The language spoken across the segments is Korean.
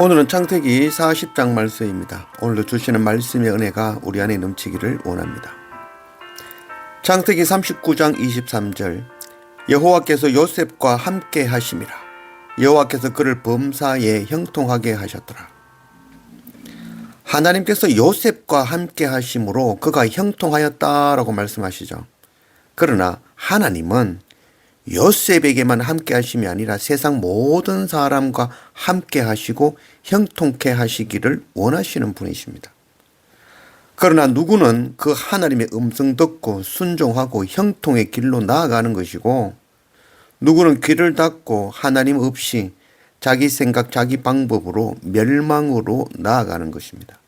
오늘은 창세기 40장 말씀입니다. 오늘도 주시는 말씀의 은혜가 우리 안에 넘치기를 원합니다. 창세기 39장 23절 여호와께서 요셉과 함께 하심이라 여호와께서 그를 범사에 형통하게 하셨더라. 하나님께서 요셉과 함께 하심으로 그가 형통하였다라고 말씀하시죠. 그러나 하나님은 요셉에게만 함께 하심이 아니라 세상 모든 사람과 함께 하시고 형통케 하시기를 원하시는 분이십니다. 그러나 누구는 그 하나님의 음성 듣고 순종하고 형통의 길로 나아가는 것이고 누구는 귀를 닫고 하나님 없이 자기 생각, 자기 방법으로 멸망으로 나아가는 것입니다.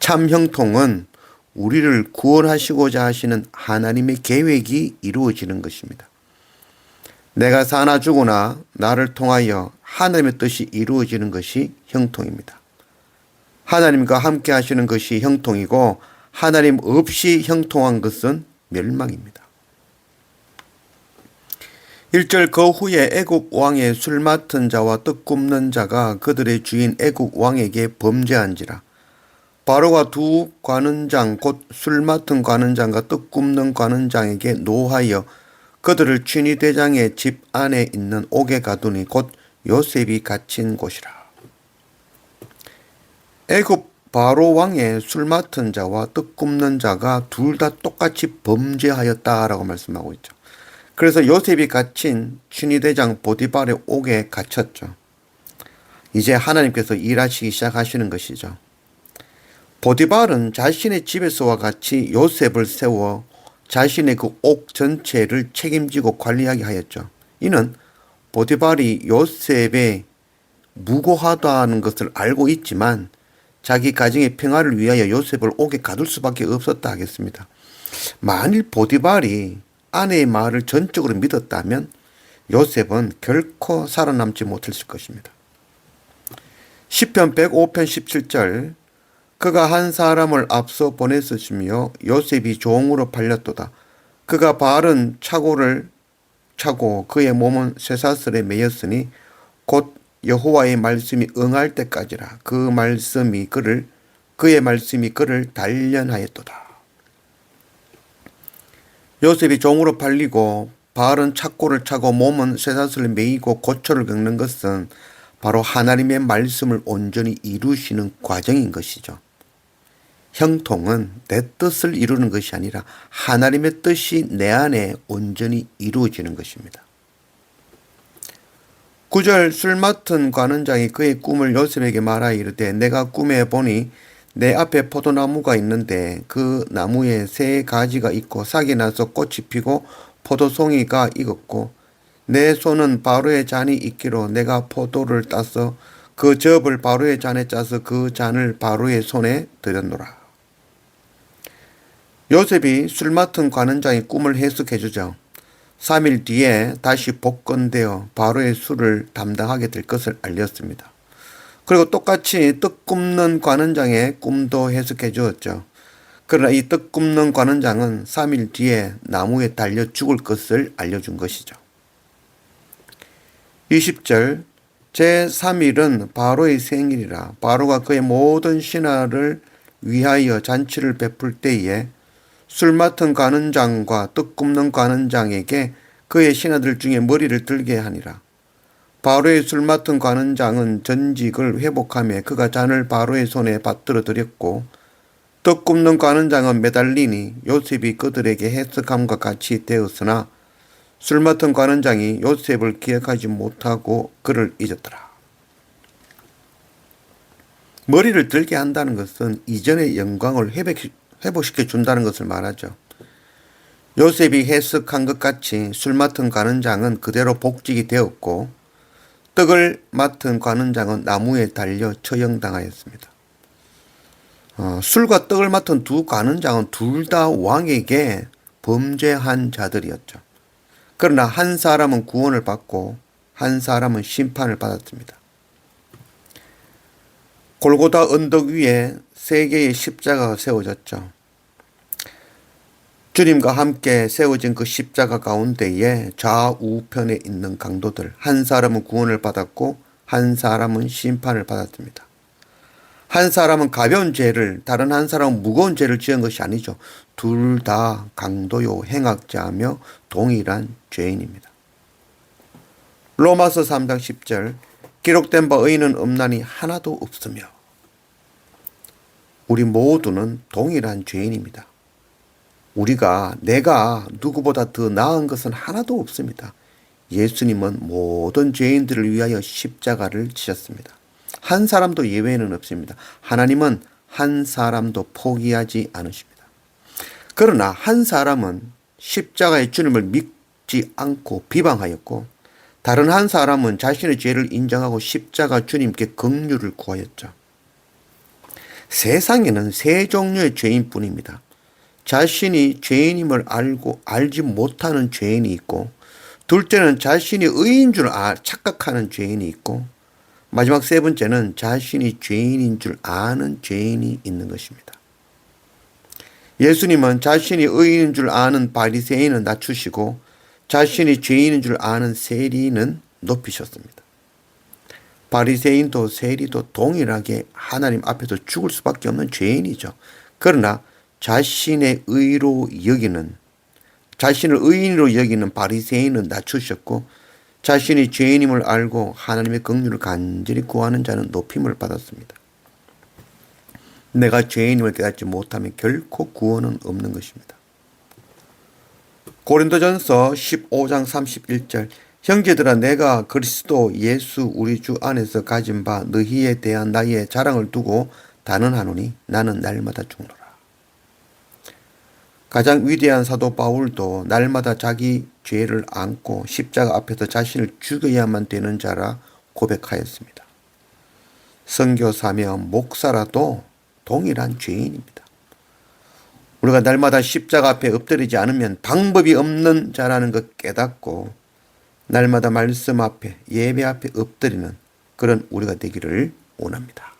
참 형통은 우리를 구원하시고자 하시는 하나님의 계획이 이루어지는 것입니다. 내가 사나 죽으나 나를 통하여 하나님의 뜻이 이루어지는 것이 형통입니다. 하나님과 함께 하시는 것이 형통이고 하나님 없이 형통한 것은 멸망입니다. 1절 그 후에 애국 왕의 술 맡은 자와 떡 굽는 자가 그들의 주인 애국 왕에게 범죄한지라 바로가 두 관원장 곧 술 맡은 관원장과 떡 굽는 관원장에게 노하여 그들을 취니 대장의 집 안에 있는 옥에 가두니 곧 요셉이 갇힌 곳이라. 애굽 바로 왕의 술 맡은 자와 떡 굽는 자가 둘 다 똑같이 범죄하였다라고 말씀하고 있죠. 그래서 요셉이 갇힌 취니 대장 보디발의 옥에 갇혔죠. 이제 하나님께서 일하시기 시작하시는 것이죠. 보디발은 자신의 집에서와 같이 요셉을 세워 자신의 그 옥 전체를 책임지고 관리하게 하였죠. 이는 보디발이 요셉의 무고하다는 것을 알고 있지만 자기 가정의 평화를 위하여 요셉을 옥에 가둘 수밖에 없었다 하겠습니다. 만일 보디발이 아내의 말을 전적으로 믿었다면 요셉은 결코 살아남지 못했을 것입니다. 10편 105편 17절 그가 한 사람을 앞서 보냈으며 요셉이 종으로 팔렸도다. 그가 바른 차고를 차고 그의 몸은 쇠사슬에 매였으니 곧 여호와의 말씀이 응할 때까지라 그 말씀이 그를 그의 말씀이 그를 단련하였도다. 요셉이 종으로 팔리고 바른 착고를 차고 몸은 쇠사슬을 매이고 고초를 겪는 것은 바로 하나님의 말씀을 온전히 이루시는 과정인 것이죠. 형통은 내 뜻을 이루는 것이 아니라 하나님의 뜻이 내 안에 온전히 이루어지는 것입니다. 9절 술 맡은 관원장이 그의 꿈을 요셉에게 말하여 이르되 내가 꿈에 보니 내 앞에 포도나무가 있는데 그 나무에 새 가지가 있고 싹이 나서 꽃이 피고 포도송이가 익었고 내 손은 바로의 잔이 있기로 내가 포도를 따서 그 접을 바로의 잔에 짜서 그 잔을 바로의 손에 들였노라. 요셉이 술 맡은 관원장의 꿈을 해석해 주죠. 3일 뒤에 다시 복권되어 바로의 술을 담당하게 될 것을 알렸습니다. 그리고 똑같이 떡 굽는 관원장의 꿈도 해석해 주었죠. 그러나 이떡 굽는 관원장은 3일 뒤에 나무에 달려 죽을 것을 알려준 것이죠. 20절 제3일은 바로의 생일이라 바로가 그의 모든 신하를 위하여 잔치를 베풀 때에 술 맡은 관원장과 떡 굽는 관원장에게 그의 신하들 중에 머리를 들게 하니라. 바로의 술 맡은 관원장은 전직을 회복하며 그가 잔을 바로의 손에 받들어 드렸고 떡 굽는 관원장은 매달리니 요셉이 그들에게 해석함과 같이 되었으나 술 맡은 관원장이 요셉을 기억하지 못하고 그를 잊었더라. 머리를 들게 한다는 것은 이전의 영광을 회복, 회복시켜 준다는 것을 말하죠. 요셉이 해석한 것 같이 술 맡은 관원장은 그대로 복직이 되었고 떡을 맡은 관원장은 나무에 달려 처형당하였습니다. 어, 술과 떡을 맡은 두 관원장은 둘 다 왕에게 범죄한 자들이었죠. 그러나 한 사람은 구원을 받고 한 사람은 심판을 받았습니다. 골고다 언덕 위에 세 개의 십자가가 세워졌죠. 주님과 함께 세워진 그 십자가 가운데에 좌우편에 있는 강도들 한 사람은 구원을 받았고 한 사람은 심판을 받았습니다. 한 사람은 가벼운 죄를 다른 한 사람은 무거운 죄를 지은 것이 아니죠. 둘 다 강도요 행악자며 동일한 죄인입니다. 로마서 3장 10절 기록된 바 의인은 없나니 하나도 없으며 우리 모두는 동일한 죄인입니다. 우리가 내가 누구보다 더 나은 것은 하나도 없습니다. 예수님은 모든 죄인들을 위하여 십자가를 지셨습니다. 한 사람도 예외는 없습니다. 하나님은 한 사람도 포기하지 않으십니다. 그러나 한 사람은 십자가의 주님을 믿지 않고 비방하였고 다른 한 사람은 자신의 죄를 인정하고 십자가 주님께 긍휼을 구하였죠. 세상에는 세 종류의 죄인뿐입니다. 자신이 죄인임을 알고 알지 못하는 죄인이 있고 둘째는 자신이 의인 줄 아, 착각하는 죄인이 있고 마지막 세 번째는 자신이 죄인인 줄 아는 죄인이 있는 것입니다. 예수님은 자신이 의인인 줄 아는 바리새인은 낮추시고 자신이 죄인인 줄 아는 세리는 높이셨습니다. 바리새인도 세리도 동일하게 하나님 앞에서 죽을 수밖에 없는 죄인이죠. 그러나 자신의 의로 여기는 자신을 의인으로 여기는 바리새인은 낮추셨고 자신이 죄인임을 알고 하나님의 긍휼을 간절히 구하는 자는 높임을 받았습니다. 내가 죄인임을 깨닫지 못하면 결코 구원은 없는 것입니다. 고린도전서 15장 31절 형제들아 내가 그리스도 예수 우리 주 안에서 가진 바 너희에 대한 나의 자랑을 두고 단언하노니 나는 날마다 죽노라. 가장 위대한 사도 바울도 날마다 자기 죄를 안고 십자가 앞에서 자신을 죽여야만 되는 자라 고백하였습니다. 선교사며 목사라도 동일한 죄인입니다. 우리가 날마다 십자가 앞에 엎드리지 않으면 방법이 없는 자라는 것 깨닫고 날마다 말씀 앞에 예배 앞에 엎드리는 그런 우리가 되기를 원합니다.